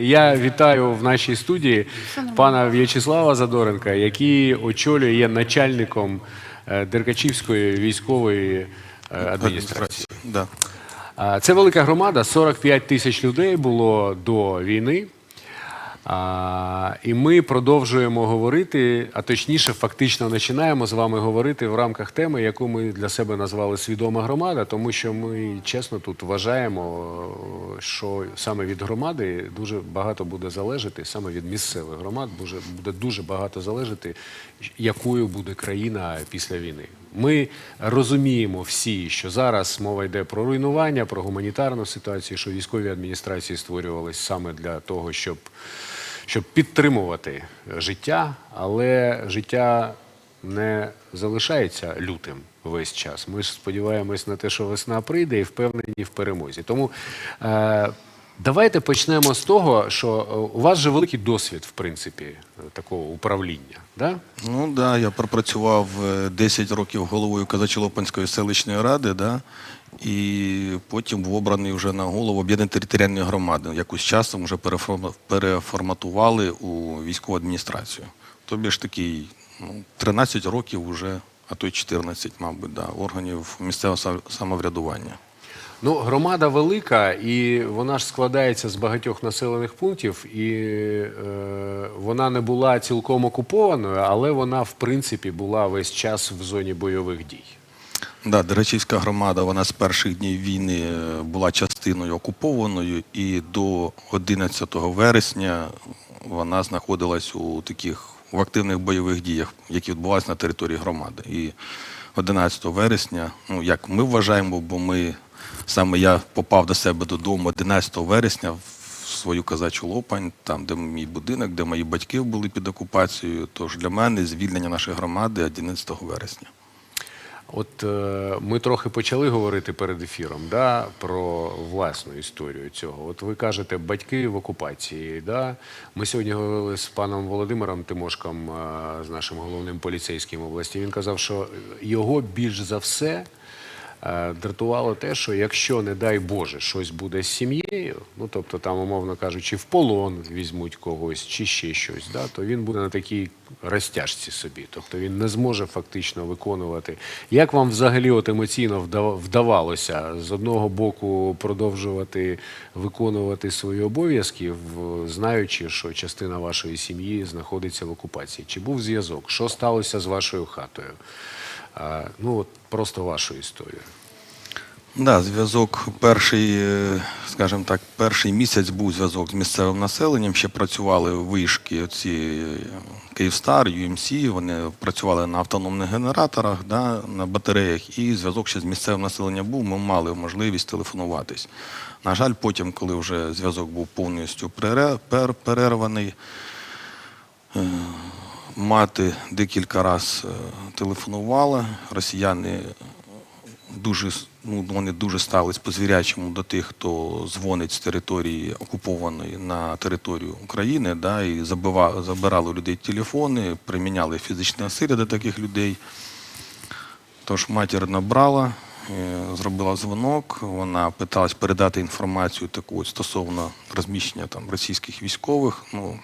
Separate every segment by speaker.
Speaker 1: Я вітаю в нашій студії пана В'ячеслава Задоренка, який очолює є начальником е, Деркачівської військової е, адміністрації. Це велика громада, 45 тисяч людей було до війни. А, і ми продовжуємо говорити, а точніше, фактично починаємо з вами говорити в рамках теми, яку ми для себе назвали свідома громада, тому що ми чесно тут вважаємо, що саме від громади дуже багато буде залежати, саме від місцевих громад буде дуже багато залежати, якою буде країна після війни. Ми розуміємо всі, що зараз мова йде про руйнування, про гуманітарну ситуацію, що військові адміністрації створювалися саме для того, щоб, щоб підтримувати життя, але життя не залишається лютим весь час. Ми сподіваємось на те, що весна прийде і впевнені в перемозі. Тому е, давайте почнемо з того, що е, у вас же великий досвід, в принципі, такого управління. Да?
Speaker 2: Ну да, я пропрацював е, 10 років головою Казачолопанської селищної ради, да, і потім був обраний вже на голову об'єднаної територіальної громади. Якось часом вже переформа- переформатували у військову адміністрацію. Тобі ж такий ну, 13 років вже, а то й 14, мабуть, да, органів місцевого самоврядування.
Speaker 1: Ну, громада велика, і вона ж складається з багатьох населених пунктів, і е, вона не була цілком окупованою, але вона, в принципі, була весь час в зоні бойових дій.
Speaker 2: Да, Деречівська громада, вона з перших днів війни е, була частиною окупованою, і до 11 вересня вона знаходилась у таких в активних бойових діях, які відбувалися на території громади. І 11 вересня, ну як ми вважаємо, бо ми саме я попав до себе додому 11 вересня в свою казачу лопань, там, де мій будинок, де мої батьки були під окупацією. Тож для мене звільнення нашої громади 11 вересня.
Speaker 1: От е, ми трохи почали говорити перед ефіром да, про власну історію цього. От ви кажете, батьки в окупації. Да? Ми сьогодні говорили з паном Володимиром Тимошком, е, з нашим головним поліцейським області. Він казав, що його більш за все дратувало те, що якщо, не дай Боже, щось буде з сім'єю, ну тобто там, умовно кажучи, в полон візьмуть когось чи ще щось, да, то він буде на такій розтяжці собі. Тобто він не зможе фактично виконувати. Як вам взагалі от емоційно вдав- вдавалося з одного боку продовжувати виконувати свої обов'язки, знаючи, що частина вашої сім'ї знаходиться в окупації? Чи був зв'язок? Що сталося з вашою хатою? Ну, от просто вашу історію.
Speaker 2: Да, зв'язок перший, е, скажімо так, перший місяць був зв'язок з місцевим населенням. Ще працювали вишки, оці е, Київстар, UMC, вони працювали на автономних генераторах, да, на батареях, і зв'язок ще з місцевим населенням був. Ми мали можливість телефонуватись. На жаль, потім, коли вже зв'язок був повністю перерваний, е, мати декілька разів телефонувала, росіяни дуже ну, вони дуже ставились по звірячому до тих, хто дзвонить з території окупованої на територію України, да, і забива, забирали у людей телефони, приміняли фізичне насилля до таких людей. Тож матір набрала, е, зробила дзвонок, вона питалась передати інформацію таку стосовно розміщення там російських військових. Ну,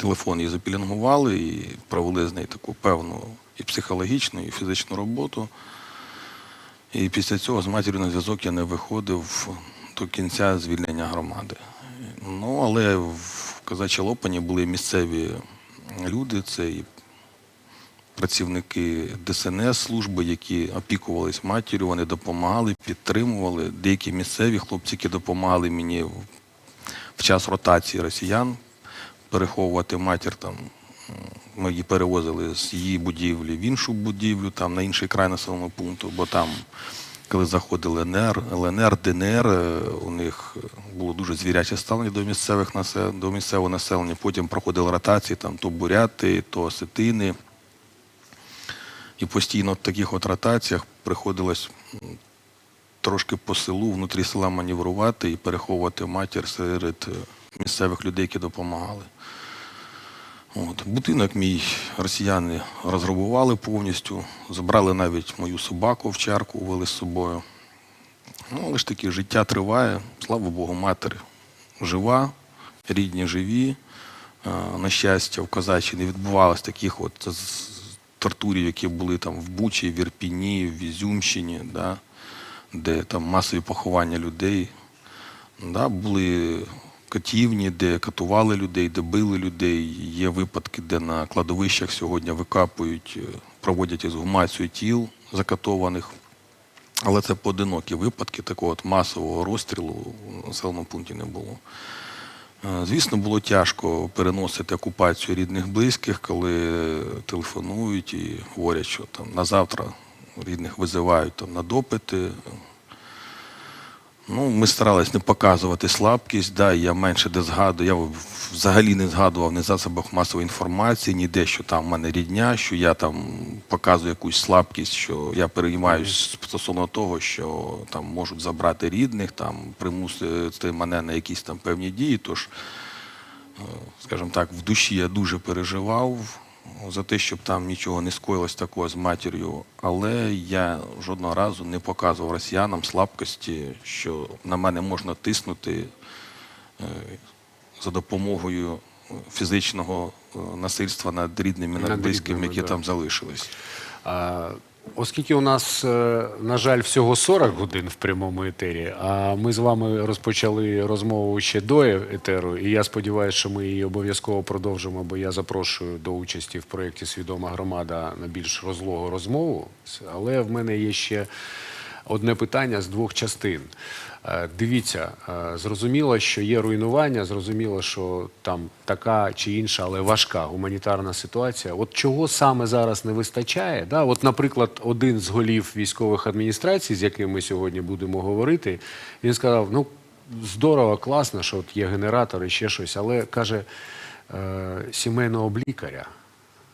Speaker 2: телефон її запілінгували і провели з нею таку певну і психологічну, і фізичну роботу. І після цього з матір'ю на зв'язок я не виходив до кінця звільнення громади. Ну, але в Казачій Лопані були місцеві люди, це і працівники ДСНС служби, які опікувались матір'ю, вони допомагали, підтримували. Деякі місцеві хлопці, які допомагали мені в час ротації росіян переховувати матір там. Ми її перевозили з її будівлі в іншу будівлю, там на інший край населеного пункту, бо там, коли заходили ЛНР, ЛНР, ДНР, е, у них було дуже звіряче ставлення до місцевих до місцевого населення. Потім проходили ротації, там то буряти, то осетини. І постійно в таких от ротаціях приходилось трошки по селу, внутрі села маневрувати і переховувати матір серед е, місцевих людей, які допомагали. От. Будинок мій росіяни розграбували повністю, забрали навіть мою собаку овчарку, увели з собою. Ну, але ж таки, життя триває, слава Богу, матері жива, рідні живі. Е, На щастя, в Казачі не відбувалось таких от тортурів, які були там в Бучі, в Ірпіні, в Ізюмщині, да, де там масові поховання людей. Да, були катівні, де катували людей, де били людей. Є випадки, де на кладовищах сьогодні викапують, е, проводять ексгумацію тіл закатованих. Але це поодинокі випадки, такого от масового розстрілу в населеному пункті не було. Е, Звісно, було тяжко переносити окупацію рідних близьких, коли телефонують і говорять, що там на завтра рідних визивають там на допити. Ну, ми старались не показувати слабкість, да, я менше де згадую. Я взагалі не згадував ні засобах масової інформації, ніде, що там в мене рідня, що я там показую якусь слабкість, що я переймаюсь стосовно того, що там можуть забрати рідних, там примусити мене на якісь там певні дії. Тож, е, скажімо так, в душі я дуже переживав за те, щоб там нічого не скоїлось такого з матір'ю, але я жодного разу не показував росіянам слабкості, що на мене можна тиснути е, за допомогою фізичного е, насильства над рідними, над, близькими, які там залишились.
Speaker 1: Оскільки у нас, е, на жаль, всього 40 годин в прямому етері, а ми з вами розпочали розмову ще до е- етеру, і я сподіваюся, що ми її обов'язково продовжимо, бо я запрошую до участі в проєкті Свідома громада на більш розлогу розмову. Але в мене є ще одне питання з двох частин. Е, Дивіться, е, зрозуміло, що є руйнування, зрозуміло, що там така чи інша, але важка гуманітарна ситуація. От чого саме зараз не вистачає? Да? От, наприклад, один з голів військових адміністрацій, з яким ми сьогодні будемо говорити, він сказав: ну здорово, класно, що от є генератор і ще щось, але каже е, сімейного б лікаря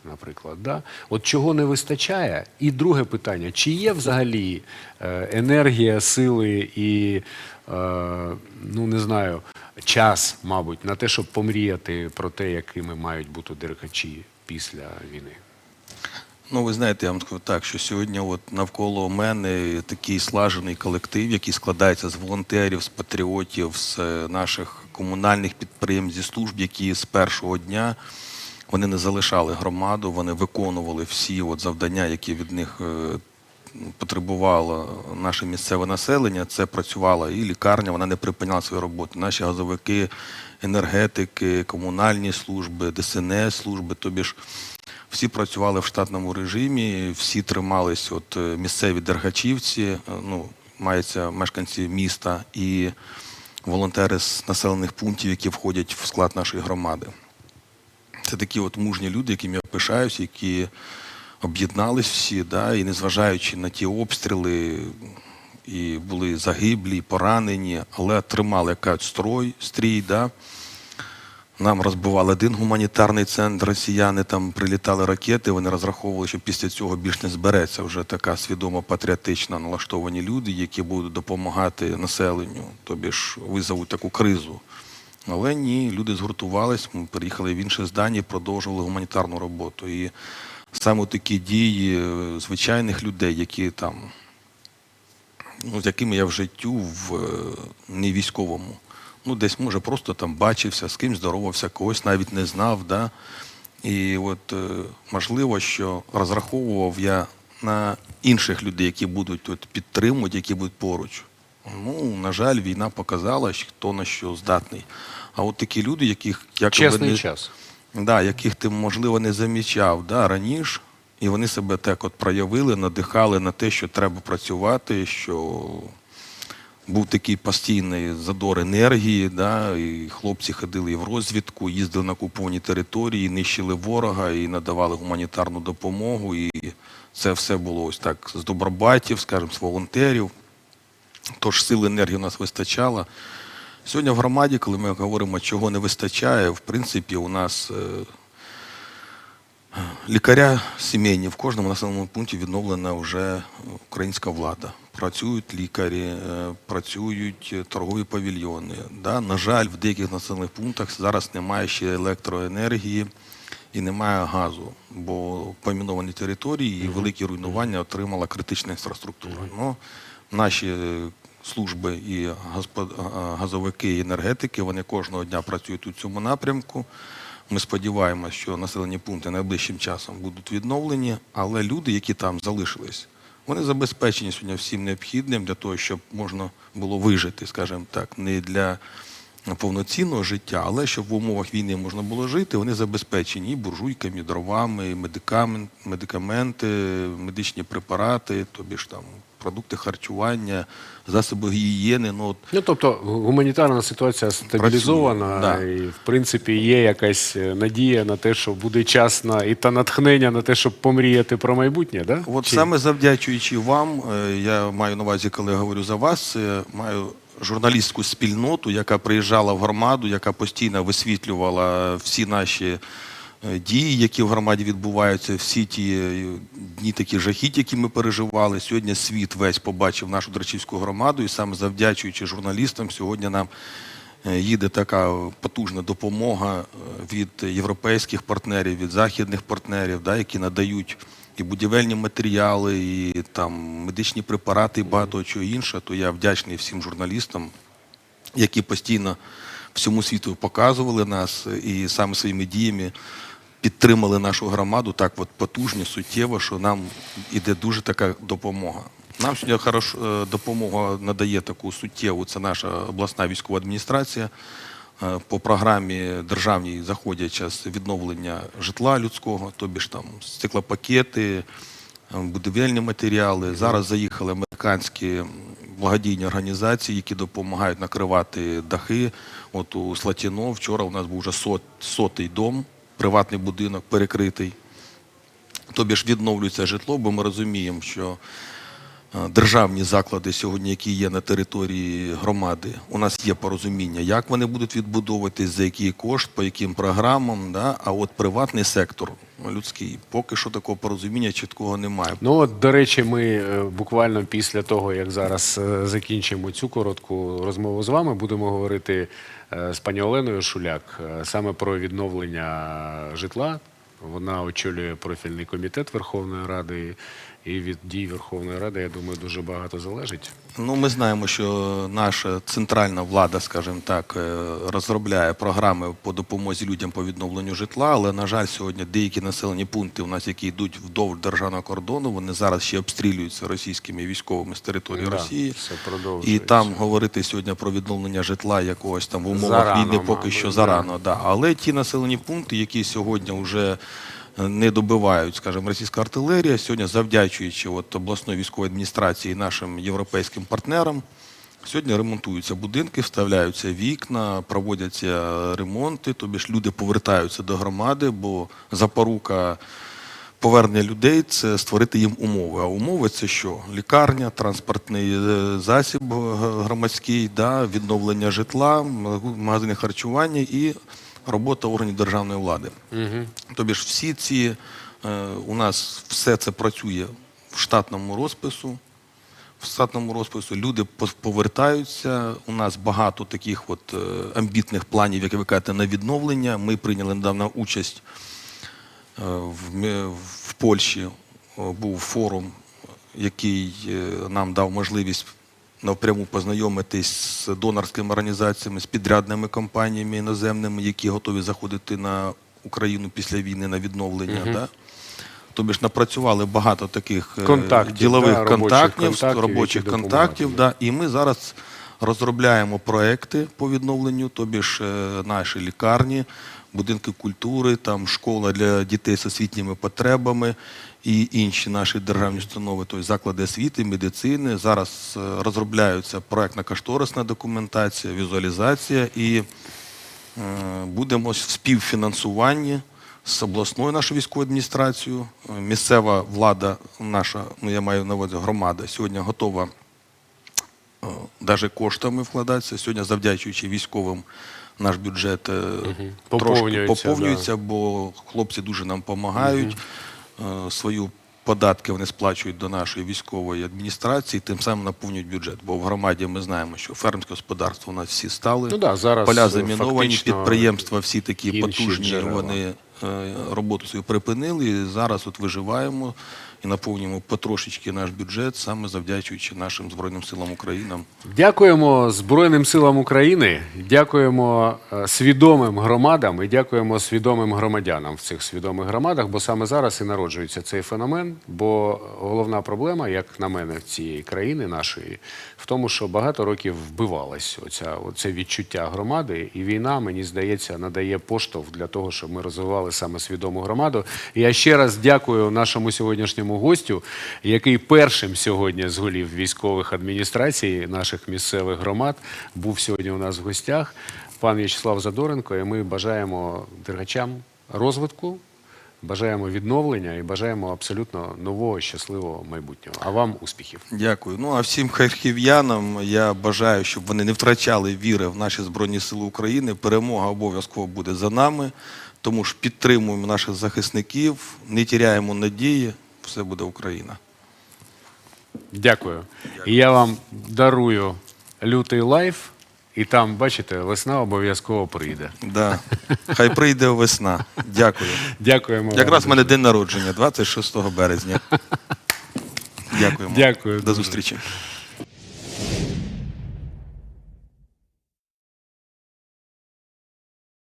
Speaker 1: наприклад. Да? От чого не вистачає? І друге питання: чи є взагалі е, енергія, сили і, е, ну не знаю, час, мабуть, на те, щоб помріяти про те, якими мають бути деркачі після війни?
Speaker 2: Ну, ви знаєте, я вам скажу так, що сьогодні от навколо мене такий слажений колектив, який складається з волонтерів, з патріотів, з е, наших комунальних підприємств, зі служб, які з першого дня вони не залишали громаду, вони виконували всі от завдання, які від них е, потребувало наше місцеве населення. Це працювала і лікарня, вона не припиняла свою роботу. Наші газовики, енергетики, комунальні служби, ДСНС служби, тобі ж всі працювали в штатному режимі, всі тримались, от е, місцеві дергачівці, е, ну, мається мешканці міста і волонтери з населених пунктів, які входять в склад нашої громади. Це такі от мужні люди, яким я пишаюсь, які об'єднались всі, да, і незважаючи на ті обстріли, і були загиблі, поранені, але тримали якась строй, стрій. Да. Нам розбивали один гуманітарний центр, росіяни там прилітали ракети, вони розраховували, що після цього більш не збереться вже така свідомо патріотично налаштовані люди, які будуть допомагати населенню, тобі ж визовуть таку кризу. Але ні, люди згуртувались, ми переїхали в інше здання продовжували гуманітарну роботу. І саме такі дії е, звичайних людей, які там, ну, з якими я в життю в е, не військовому, ну десь може просто там бачився, з ким здоровався, когось навіть не знав. Да? І от е, можливо, що розраховував я на інших людей, які будуть от, підтримувати, які будуть поруч. Ну, на жаль, війна показала, хто на що здатний. А от такі люди, яких якоби
Speaker 1: Чесний
Speaker 2: не,
Speaker 1: час.
Speaker 2: да, яких ти, можливо, не замічав да, раніше, і вони себе так от проявили, надихали на те, що треба працювати, що був такий постійний задор енергії, да, і хлопці ходили і в розвідку, їздили на окуповані території, нищили ворога і надавали гуманітарну допомогу. І це все було ось так з добробатів, скажімо, з волонтерів. Тож сили енергії у нас вистачало. Сьогодні в громаді, коли ми говоримо, чого не вистачає, в принципі, у нас е, лікаря сімейні в кожному населеному пункті відновлена вже українська влада. Працюють лікарі, е, працюють торгові павільйони. Да? На жаль, в деяких населених пунктах зараз немає ще електроенергії і немає газу, бо поміновані території і великі руйнування отримала критична інфраструктура. Наші е, служби і господ- газовики, і енергетики. Вони кожного дня працюють у цьому напрямку. Ми сподіваємося, що населені пункти найближчим часом будуть відновлені, але люди, які там залишились, вони забезпечені сьогодні всім необхідним для того, щоб можна було вижити, скажімо так, не для повноцінного життя, але щоб в умовах війни можна було жити, вони забезпечені і буржуйками, дровами, і медикаменти, медичні препарати, тобі ж там продукти харчування, засоби гігієни. Ну, от
Speaker 1: Ну, тобто гуманітарна ситуація стабілізована,
Speaker 2: да.
Speaker 1: і в принципі є якась е, надія на те, що буде час на і та натхнення на те, щоб помріяти про майбутнє, да?
Speaker 2: От
Speaker 1: Чи-
Speaker 2: саме завдячуючи вам, е, я маю на увазі, коли я говорю за вас, е, маю журналістську спільноту, яка приїжджала в громаду, яка постійно висвітлювала всі наші дії, які в громаді відбуваються, всі ті е, дні такі жахіття, які ми переживали. Сьогодні світ весь побачив нашу Драчівську громаду, і саме завдячуючи журналістам, сьогодні нам е, їде така потужна допомога е, від європейських партнерів, від західних партнерів, да, які надають і будівельні матеріали, і там медичні препарати, і багато чого інше. То я вдячний всім журналістам, які постійно всьому світу показували нас і саме своїми діями підтримали нашу громаду так от потужно, суттєво, що нам іде дуже така допомога. Нам сьогодні хорош, е, допомогу надає таку суттєву, це наша обласна військова адміністрація. Е, По програмі державній заходять зараз відновлення житла людського, тобі ж там стеклопакети, е, будівельні матеріали. Зараз заїхали американські благодійні організації, які допомагають накривати дахи. От у Слатіно вчора у нас був вже сот, сотий дом, приватний будинок перекритий. Тобі ж відновлюється житло, бо ми розуміємо, що державні заклади сьогодні, які є на території громади, у нас є порозуміння, як вони будуть відбудовуватись, за який кошт, по яким програмам. Да? А от приватний сектор ну, людський, поки що такого порозуміння чіткого немає.
Speaker 1: Ну от, до речі, ми е, буквально після того, як зараз е, закінчимо цю коротку розмову з вами, будемо говорити е, з пані Оленою Шуляк е, саме про відновлення житла. Вона очолює профільний комітет Верховної Ради, і від дій Верховної Ради, я думаю, дуже багато залежить.
Speaker 2: Ну, ми знаємо, що наша центральна влада, скажімо так, е, розробляє програми по допомозі людям по відновленню житла, але, на жаль, сьогодні деякі населені пункти у нас, які йдуть вдовж державного кордону, вони зараз ще обстрілюються російськими військовими з території
Speaker 1: Да,
Speaker 2: Росії.
Speaker 1: все
Speaker 2: І там говорити сьогодні про відновлення житла якогось там в умовах
Speaker 1: Зарано,
Speaker 2: війни поки
Speaker 1: мабуть,
Speaker 2: що зарано. Да. Але ті населені пункти, які сьогодні вже не добивають, скажімо, російська артилерія, сьогодні завдячуючи от обласної військової адміністрації нашим європейським партнерам, сьогодні ремонтуються будинки, вставляються вікна, проводяться ремонти, тобі ж люди повертаються до громади, бо запорука повернення людей це створити їм умови. А умови це що? Лікарня, транспортний е, засіб е, громадський, да, відновлення житла, магазини харчування і робота органів державної влади. Тобі ж всі ці е, у нас все це працює в штатному розпису. В штатному розпису люди повертаються. У нас багато таких от е, амбітних планів, як ви кажете, на відновлення. Ми прийняли недавно участь Е, в, в Польщі е, був форум, який нам дав можливість напряму познайомитись з донорськими організаціями, з підрядними компаніями іноземними, які готові заходити на Україну після війни на відновлення. Да? Тобі ж напрацювали багато таких е,
Speaker 1: Контактів,
Speaker 2: ділових
Speaker 1: да,
Speaker 2: контактів,
Speaker 1: контактів,
Speaker 2: робочих контактів. Да, і ми зараз розробляємо проекти по відновленню, тобі ж е, наші лікарні, будинки культури, там школа для дітей з освітніми потребами і інші наші державні установи, тобто заклади освіти, медицини. Зараз е, розробляються проектно-кошторисна документація, візуалізація і е, будемо в співфінансуванні з обласною нашою військовою адміністрацією. Е, Місцева влада, наша, ну я маю на увазі громада, сьогодні готова навіть коштами вкладатися. Сьогодні, завдячуючи військовим, наш бюджет е, трошки
Speaker 1: Поповнюється,
Speaker 2: поповнюється, бо хлопці дуже нам допомагають. Е, Свою податки вони сплачують до нашої військової адміністрації, тим самим наповнюють бюджет. Бо в громаді ми знаємо, що фермерське господарство у нас всі стали.
Speaker 1: Ну да, зараз,
Speaker 2: поля
Speaker 1: е,
Speaker 2: заміновані, підприємства всі такі потужні,
Speaker 1: джерела.
Speaker 2: вони роботу свою припинили. І зараз от виживаємо. І наповнюємо потрошечки наш бюджет, саме завдячуючи нашим Збройним силам України.
Speaker 1: Дякуємо Збройним силам України, дякуємо е, свідомим громадам і дякуємо свідомим громадянам в цих свідомих громадах, бо саме зараз і народжується цей феномен. Бо головна проблема, як на мене, цієї країни нашої, в тому, що багато років вбивалось оця, оце відчуття громади, і війна, мені здається, надає поштовх для того, щоб ми розвивали саме свідому громаду. Я ще раз дякую нашому сьогоднішньому гостю, який першим сьогодні з голів військових адміністрацій наших місцевих громад був сьогодні у нас в гостях. Пан В'ячеслав Задоренко, і ми бажаємо дергачам розвитку, бажаємо відновлення і бажаємо абсолютно нового щасливого майбутнього. А вам успіхів.
Speaker 2: Дякую. Ну а всім харків'янам я бажаю, щоб вони не втрачали віри в наші Збройні Сили України. Перемога обов'язково буде за нами. Тому ж підтримуємо наших захисників, не тіряємо надії, все буде Україна.
Speaker 1: Дякую. І я вам дарую лютий лайф, і там, бачите, весна обов'язково прийде.
Speaker 2: Да. Хай прийде весна. Дякую.
Speaker 1: Дякуємо. вам
Speaker 2: Якраз в мене день народження, 26 березня. Дякуємо.
Speaker 1: Дякую
Speaker 2: До
Speaker 1: дуже.
Speaker 2: зустрічі.